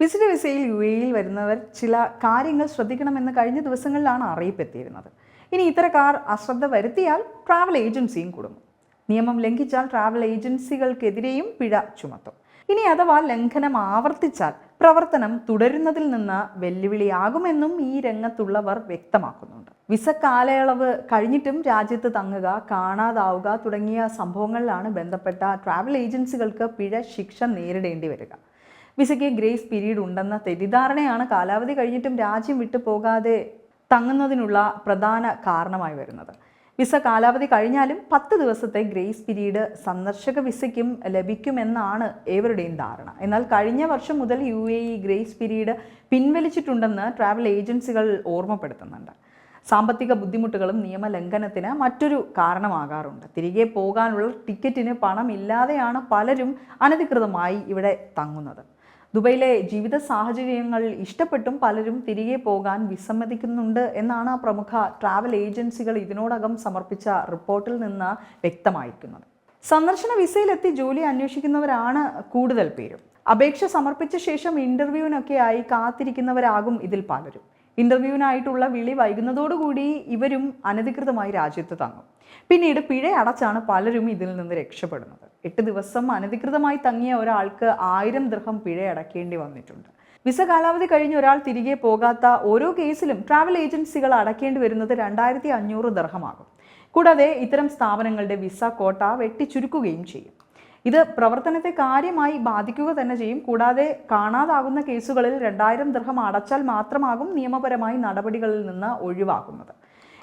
Visit വിസയിൽ U എയിൽ വരുന്നവർ ചില കാര്യങ്ങൾ ശ്രദ്ധിക്കണമെന്ന് കഴിഞ്ഞ ദിവസങ്ങളിലാണ് അറിയിപ്പ് എത്തിയിരുന്നത് ഇനി ഇത്തരക്കാർ അശ്രദ്ധ വരുത്തിയാൽ ട്രാവൽ ഏജൻസിയും കുടുങ്ങും നിയമം ലംഘിച്ചാൽ ട്രാവൽ ഏജൻസികൾക്കെതിരെയും പിഴ ചുമത്തും. ഇനി അഥവാ ലംഘനം ആവർത്തിച്ചാൽ പ്രവർത്തനം തുടരുന്നതിൽ നിന്ന് വെല്ലുവിളിയാകുമെന്നും ഈ രംഗത്തുള്ളവർ വ്യക്തമാക്കുന്നുണ്ട്. വിസ കാലയളവ് കഴിഞ്ഞിട്ടും രാജ്യത്ത് തങ്ങുക കാണാതാവുക തുടങ്ങിയ സംഭവങ്ങളിലാണ് ബന്ധപ്പെട്ട ട്രാവൽ ഏജൻസികൾക്ക് പിഴ ശിക്ഷ നേരിടേണ്ടി വരിക. വിസയ്ക്ക് ഗ്രേസ് പീരീഡ് ഉണ്ടെന്ന തെറ്റിദ്ധാരണയാണ് കാലാവധി കഴിഞ്ഞിട്ടും രാജ്യം വിട്ടു പോകാതെ തങ്ങുന്നതിനുള്ള പ്രധാന കാരണമായി വരുന്നത്. വിസ കാലാവധി കഴിഞ്ഞാലും പത്ത് ദിവസത്തെ ഗ്രേസ് പീരീഡ് സന്ദർശക വിസയ്ക്കും ലഭിക്കുമെന്നാണ് ഏവരുടെയും ധാരണ. എന്നാൽ കഴിഞ്ഞ വർഷം മുതൽ U A E grace period പിൻവലിച്ചിട്ടുണ്ടെന്ന് travel ഏജൻസികൾ ഓർമ്മപ്പെടുത്തുന്നുണ്ട്. സാമ്പത്തിക ബുദ്ധിമുട്ടുകളും നിയമലംഘനത്തിന് മറ്റൊരു കാരണമാകാറുണ്ട്. തിരികെ പോകാനുള്ള ടിക്കറ്റിന് പണമില്ലാതെയാണ് പലരും അനധികൃതമായി ഇവിടെ തങ്ങുന്നത്. ദുബൈയിലെ ജീവിത സാഹചര്യങ്ങൾ ഇഷ്ടപ്പെട്ടും പലരും തിരികെ പോകാൻ വിസമ്മതിക്കുന്നുണ്ട് എന്നാണ് പ്രമുഖ ട്രാവൽ ഏജൻസികൾ ഇതിനോടകം സമർപ്പിച്ച റിപ്പോർട്ടിൽ നിന്ന് വ്യക്തമായിരിക്കുന്നത്. സന്ദർശന വിസയിലെത്തി ജോലി അന്വേഷിക്കുന്നവരാണ് കൂടുതൽ പേരും. അപേക്ഷ സമർപ്പിച്ച ശേഷം ഇന്റർവ്യൂവിനൊക്കെയായി കാത്തിരിക്കുന്നവരാകും ഇതിൽ പലരും. ഇന്റർവ്യൂവിനായിട്ടുള്ള വിളി വൈകുന്നതോടുകൂടി ഇവരും അനധികൃതമായി രാജ്യത്ത് തങ്ങും. പിന്നീട് പിഴ അടച്ചാണ് പലരും ഇതിൽ നിന്ന് രക്ഷപ്പെടുന്നത്. എട്ട് ദിവസം അനധികൃതമായി തങ്ങിയ ഒരാൾക്ക് ആയിരം ദൃഹം പിഴ അടക്കേണ്ടി വന്നിട്ടുണ്ട്. വിസ കാലാവധി കഴിഞ്ഞ് ഒരാൾ തിരികെ പോകാത്ത ഓരോ കേസിലും ട്രാവൽ ഏജൻസികൾ അടക്കേണ്ടി വരുന്നത് രണ്ടായിരത്തി അഞ്ഞൂറ് ദർഹമാകും. കൂടാതെ ഇത്തരം സ്ഥാപനങ്ങളുടെ വിസ കോട്ട വെട്ടിച്ചുരുക്കുകയും ചെയ്യും. ഇത് പ്രവർത്തനത്തെ കാര്യമായി ബാധിക്കുക തന്നെ ചെയ്യും. കൂടാതെ കാണാതാകുന്ന കേസുകളിൽ രണ്ടായിരം ദൃഹം അടച്ചാൽ മാത്രമാകും നിയമപരമായി നടപടികളിൽ നിന്ന് ഒഴിവാക്കുന്നത്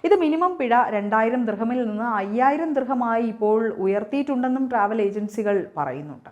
ഇത് മിനിമം പിഴ രണ്ടായിരം ദൃഹമിൽ നിന്ന് അയ്യായിരം ദൃഹമായി ഇപ്പോൾ ഉയർത്തിയിട്ടുണ്ടെന്നും ട്രാവൽ ഏജൻസികൾ പറയുന്നുണ്ട്.